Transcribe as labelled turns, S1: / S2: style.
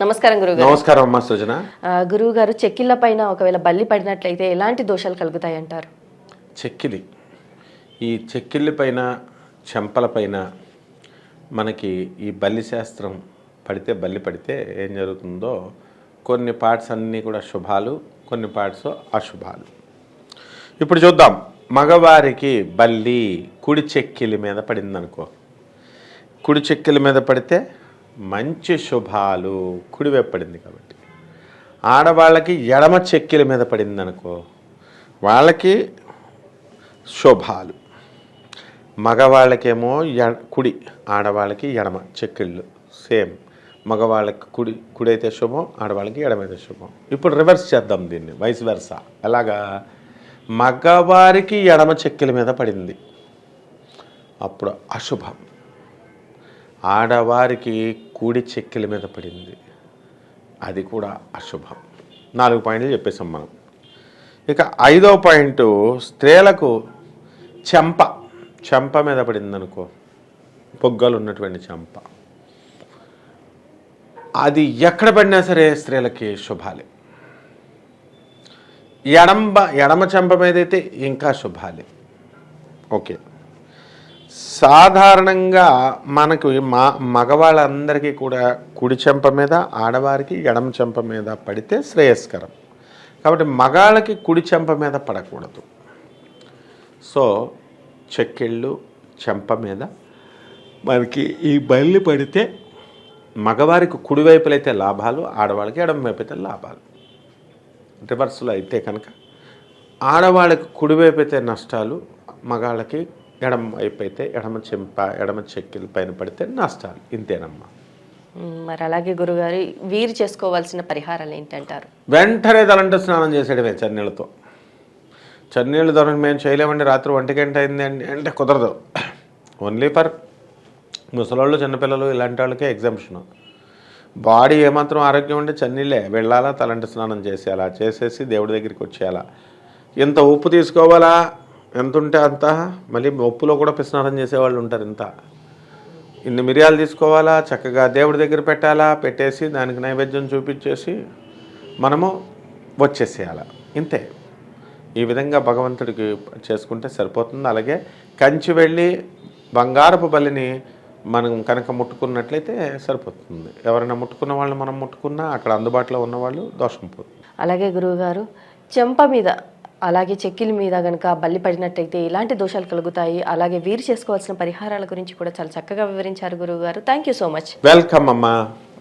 S1: నమస్కారం గురుగారు.
S2: నమస్కారం అమ్మా సృజన.
S1: గురువు గారు చెక్కిళ్ళ పైన ఒకవేళ బల్లి పడినట్లయితే ఎలాంటి దోషాలు కలుగుతాయి అంటారు
S2: చెక్కిలి. ఈ చెక్కిళ్ళ పైన చెంపల పైన మనకి ఈ బల్లి శాస్త్రం పడితే బల్లి పడితే ఏం జరుగుతుందో కొన్ని పార్ట్స్ అన్నీ కూడా శుభాలు కొన్ని పార్ట్స్ అశుభాలు. ఇప్పుడు చూద్దాం. మగవారికి బల్లి కుడి చెక్కిలి మీద పడిందనుకో. కుడి చెక్కిల మీద పడితే మంచి శుభాలు కుడివైపు పడింది కాబట్టి. ఆడవాళ్ళకి ఎడమ చెక్కిల మీద పడింది అనుకో వాళ్ళకి శుభాలు. మగవాళ్ళకేమో ఎడ కుడి ఆడవాళ్ళకి ఎడమ చెక్కిళ్ళు సేమ్. మగవాళ్ళకి కుడి కుడి అయితే శుభం ఆడవాళ్ళకి ఎడమైతే శుభం. ఇప్పుడు రివర్స్ చేద్దాం దీన్ని వైస్ వెర్స. ఎలాగా? మగవారికి ఎడమ చెక్కిల మీద పడింది. అప్పుడు అశుభం. ఆడవారికి కూడి చెక్కిల మీద పడింది. అది కూడా అశుభం. నాలుగు పాయింట్లు చెప్పేసాం మనం. ఇక ఐదవ పాయింట్ స్త్రీలకు చెంప. చెంప మీద పడింది అనుకో పొగ్గలు ఉన్నటువంటి చెంప. అది ఎక్కడ పడినా సరే స్త్రీలకి శుభాలే. ఎడంబ ఎడమ చెంప మీద అయితే ఇంకా శుభాలే. ఓకే. సాధారణంగా మనకు మా మగవాళ్ళందరికీ కూడా కుడి చెంప మీద ఆడవారికి ఎడమ చెంప మీద పడితే శ్రేయస్కరం. కాబట్టి మగాళ్ళకి కుడి చెంప మీద పడకూడదు. సో చెక్కిళ్ళు చెంప మీద మనకి ఈ బల్లి పడితే మగవారికి కుడివైపులైతే లాభాలు ఆడవాళ్ళకి ఎడమ వైపు అయితే లాభాలు. రివర్స్లో అయితే కనుక ఆడవాళ్ళకి కుడివైపు అయితే నష్టాలు మగాళ్ళకి ఎడమ వైపు అయితే ఎడమ చెంప ఎడమ చెక్కిల పైన పడితే నష్టాలు. ఇంతేనమ్మా.
S1: మరి అలాగే గురుగారు వీరు చేసుకోవాల్సిన పరిహారాలు ఏంటంటారు?
S2: వెంటనే తలంట స్నానం చేసేయడమే చన్నీళ్ళతో. చన్నీళ్ళు దొరకని మేము చేయలేమండి రాత్రి ఒంటి గంట అయింది అండి. అంటే కుదరదు. ఓన్లీ ఫర్ ముసలోళ్ళు చిన్నపిల్లలు ఇలాంటి వాళ్ళకే ఎగ్జామ్షన్ బాడీ ఏమాత్రం ఆరోగ్యం ఉంటే చన్నీళ్ళే. వెళ్ళాలా తలంటి స్నానం చేసేయాలా చేసేసి దేవుడి దగ్గరికి వచ్చేయాలా. ఇంత ఉప్పు తీసుకోవాలా? ఎంత ఉంటే అంత? మళ్ళీ ఉప్పులో కూడా స్నానం చేసేవాళ్ళు ఉంటారు ఇంత. ఇన్ని మిరియాలు తీసుకోవాలా? చక్కగా దేవుడి దగ్గర పెట్టాలా? పెట్టేసి దానికి నైవేద్యం చూపించేసి మనము వచ్చేసేయాల. ఇంతే. ఈ విధంగా భగవంతుడికి చేసుకుంటే సరిపోతుంది. అలాగే కంచి వెళ్ళి బంగారపు బలిని మనం కనుక ముట్టుకున్నట్లయితే సరిపోతుంది. ఎవరైనా ముట్టుకున్న వాళ్ళని మనం ముట్టుకున్నా అక్కడ అందుబాటులో ఉన్నవాళ్ళు దోషం పోతుంది
S1: అలాగే గురువుగారు చెంప మీద అలాగే చెక్కిల మీద గనక బల్లి పడినట్టయితే ఎలాంటి దోషాలు కలుగుతాయి. అలాగే వీరు చేసుకోవాల్సిన పరిహారాల గురించి కూడా చాలా చక్కగా వివరించారు గురువు గారు thank you so much
S2: welcome అమ్మా